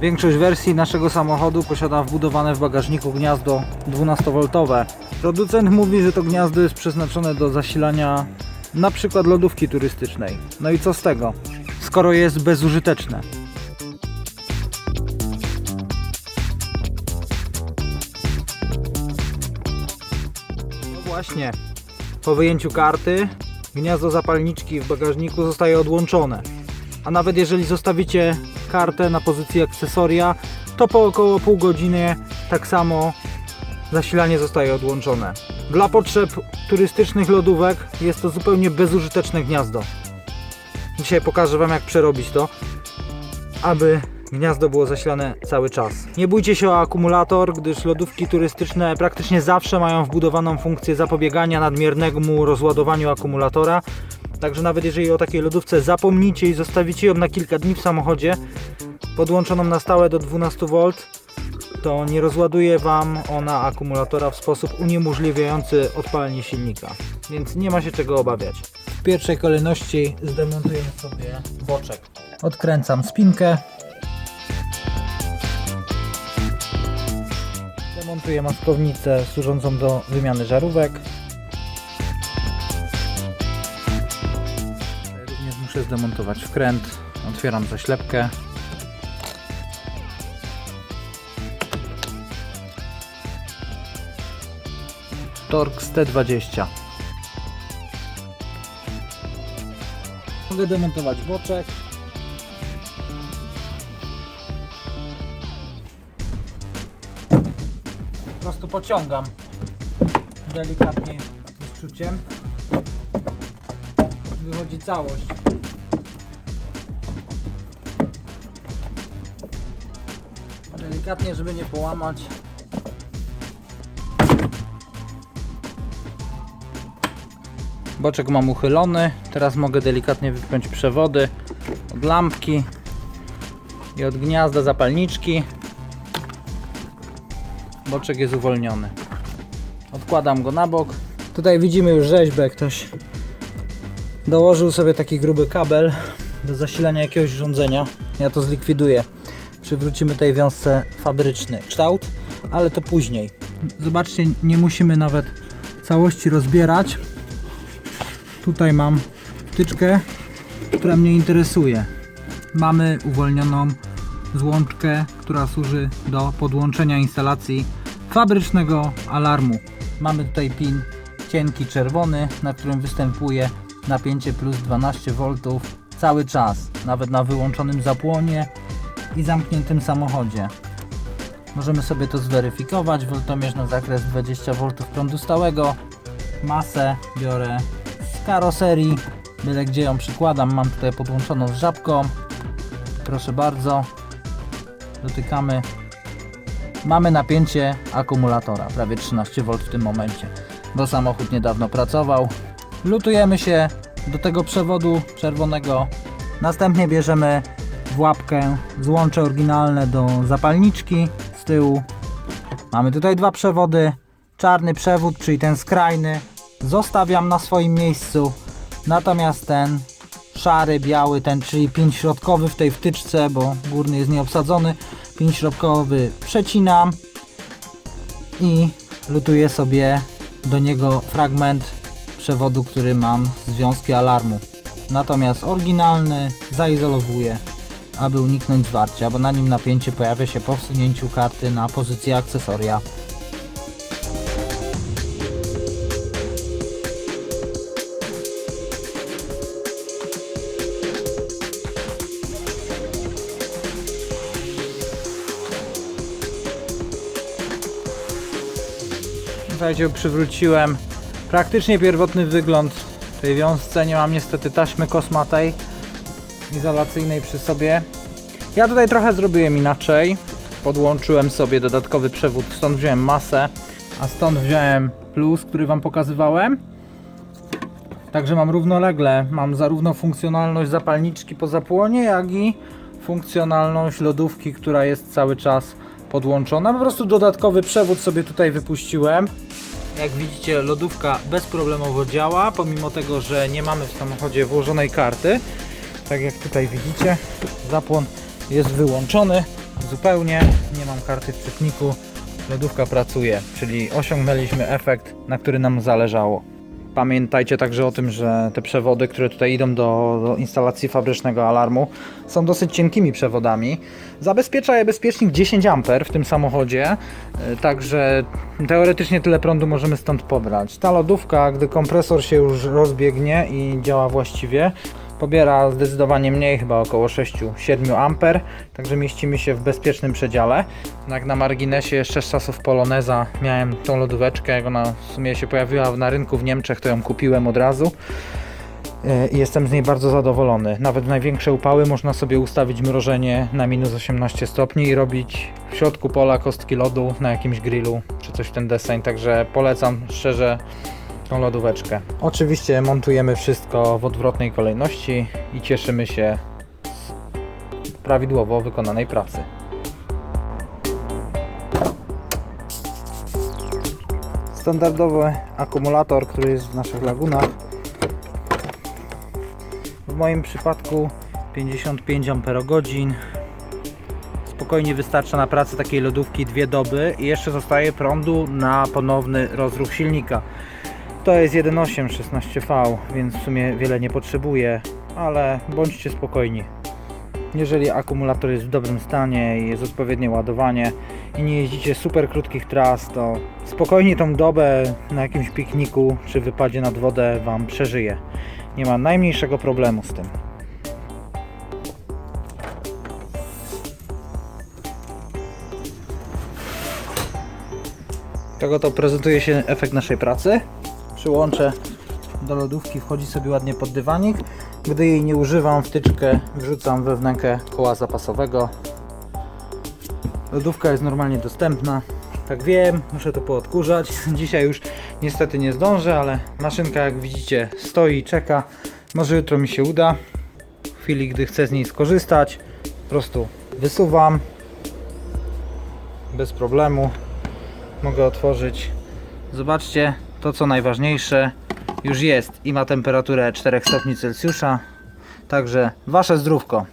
Większość wersji naszego samochodu posiada wbudowane w bagażniku gniazdo 12V. Producent mówi, że to gniazdo jest przeznaczone do zasilania przykład lodówki turystycznej. No i co z tego? Skoro jest bezużyteczne. No właśnie, po wyjęciu karty gniazdo zapalniczki w bagażniku zostaje odłączone. A nawet jeżeli zostawicie kartę na pozycji akcesoria, to po około pół godziny tak samo zasilanie zostaje odłączone. Dla potrzeb turystycznych lodówek jest to zupełnie bezużyteczne gniazdo. Dzisiaj pokażę Wam jak przerobić to, aby gniazdo było zasilane cały czas. Nie bójcie się o akumulator, gdyż lodówki turystyczne praktycznie zawsze mają wbudowaną funkcję zapobiegania nadmiernemu rozładowaniu akumulatora. Także nawet jeżeli o takiej lodówce zapomnicie i zostawicie ją na kilka dni w samochodzie, podłączoną na stałe do 12V, to nie rozładuje Wam ona akumulatora w sposób uniemożliwiający odpalenie silnika. Więc nie ma się czego obawiać. W pierwszej kolejności zdemontujemy sobie boczek. Odkręcam spinkę. Demontuję maskownicę służącą do wymiany żarówek. Zdemontować wkręt. Otwieram zaślepkę. Torx T20. Mogę demontować boczek. Po prostu pociągam delikatnie z czuciem. Wychodzi całość. Delikatnie, żeby nie połamać. Boczek mam uchylony. Teraz mogę delikatnie wypiąć przewody od lampki i od gniazda zapalniczki. Boczek jest uwolniony. Odkładam go na bok. Tutaj widzimy już rzeźbę. Ktoś dołożył sobie taki gruby kabel do zasilania jakiegoś urządzenia. Ja to zlikwiduję. Przywrócimy tej wiązce fabryczny kształt, ale to później. Zobaczcie, nie musimy nawet całości rozbierać. Tutaj mam wtyczkę, która mnie interesuje. Mamy uwolnioną złączkę, która służy do podłączenia instalacji fabrycznego alarmu. Mamy tutaj pin cienki czerwony, na którym występuje napięcie plus 12 V cały czas, nawet na wyłączonym zapłonie i zamkniętym samochodzie. Możemy sobie to zweryfikować. Woltomierz na zakres 20 V prądu stałego. Masę biorę z karoserii. Byle gdzie ją przykładam. Mam tutaj podłączoną z żabką. Proszę bardzo. Dotykamy. Mamy napięcie akumulatora. Prawie 13 V w tym momencie. Bo samochód niedawno pracował. Lutujemy się do tego przewodu czerwonego. Następnie bierzemy w łapkę złącze oryginalne do zapalniczki z tyłu. Mamy tutaj dwa przewody. Czarny przewód, czyli ten skrajny, zostawiam na swoim miejscu. Natomiast ten szary, biały, ten, czyli pin środkowy w tej wtyczce, bo górny jest nieobsadzony, pin środkowy przecinam i lutuję sobie do niego fragment przewodu, który mam z związki alarmu. Natomiast oryginalny zaizolowuję, aby uniknąć zwarcia, bo na nim napięcie pojawia się po wsunięciu karty na pozycję akcesoria. Słuchajcie, przywróciłem praktycznie pierwotny wygląd tej wiązce. Nie mam niestety taśmy kosmatej izolacyjnej przy sobie. Ja tutaj trochę zrobiłem inaczej. Podłączyłem sobie dodatkowy przewód, stąd wziąłem masę, a stąd wziąłem plus, który Wam pokazywałem. Także mam równolegle, mam zarówno funkcjonalność zapalniczki po zapłonie, jak i funkcjonalność lodówki, która jest cały czas podłączona. Po prostu dodatkowy przewód sobie tutaj wypuściłem. Jak widzicie, lodówka bezproblemowo działa, pomimo tego, że nie mamy w samochodzie włożonej karty. Tak jak tutaj widzicie, zapłon jest wyłączony, zupełnie, nie mam karty w czytniku, lodówka pracuje, czyli osiągnęliśmy efekt, na który nam zależało. Pamiętajcie także o tym, że te przewody, które tutaj idą do, do instalacji fabrycznego alarmu, są dosyć cienkimi przewodami. Zabezpiecza je bezpiecznik 10 A w tym samochodzie, y, także teoretycznie tyle prądu możemy stąd pobrać. Ta lodówka, gdy kompresor się już rozbiegnie i działa właściwie, pobiera zdecydowanie mniej, chyba około 6-7 A, także mieścimy się w bezpiecznym przedziale. Jak na marginesie jeszcze z czasów Poloneza miałem tą lodóweczkę, jak ona w sumie się pojawiła na rynku w Niemczech, to ją kupiłem od razu. E, I jestem z niej bardzo zadowolony. Nawet w największe upały można sobie ustawić mrożenie na minus 18 stopni i robić w środku pola kostki lodu na jakimś grillu czy coś w ten deseń. Także polecam szczerze tą lodóweczkę. Oczywiście montujemy wszystko w odwrotnej kolejności i cieszymy się z prawidłowo wykonanej pracy. Standardowy akumulator, który jest w naszych lagunach. W moim przypadku 55 Ah. Spokojnie wystarcza na pracę takiej lodówki dwie doby i jeszcze zostaje prądu na ponowny rozruch silnika. To jest 1.8 16V, więc w sumie wiele nie potrzebuje, ale bądźcie spokojni. Jeżeli akumulator jest w dobrym stanie i jest odpowiednie ładowanie i nie jeździcie super krótkich tras, to spokojnie tą dobę na jakimś pikniku czy wypadzie nad wodę Wam przeżyje. Nie ma najmniejszego problemu z tym. Tego to prezentuje się efekt naszej pracy. Przyłączę do lodówki, wchodzi sobie ładnie pod dywanik. Gdy jej nie używam, wtyczkę wrzucam we wnękę koła zapasowego. Lodówka jest normalnie dostępna. Tak wiem, muszę to poodkurzać. Dzisiaj już niestety nie zdążę, ale maszynka jak widzicie stoi czeka. Może jutro mi się uda. W chwili gdy chcę z niej skorzystać, po prostu wysuwam bez problemu. Mogę otworzyć. Zobaczcie, to co najważniejsze już jest i ma temperaturę 4 stopni Celsjusza. Także wasze zdrówko.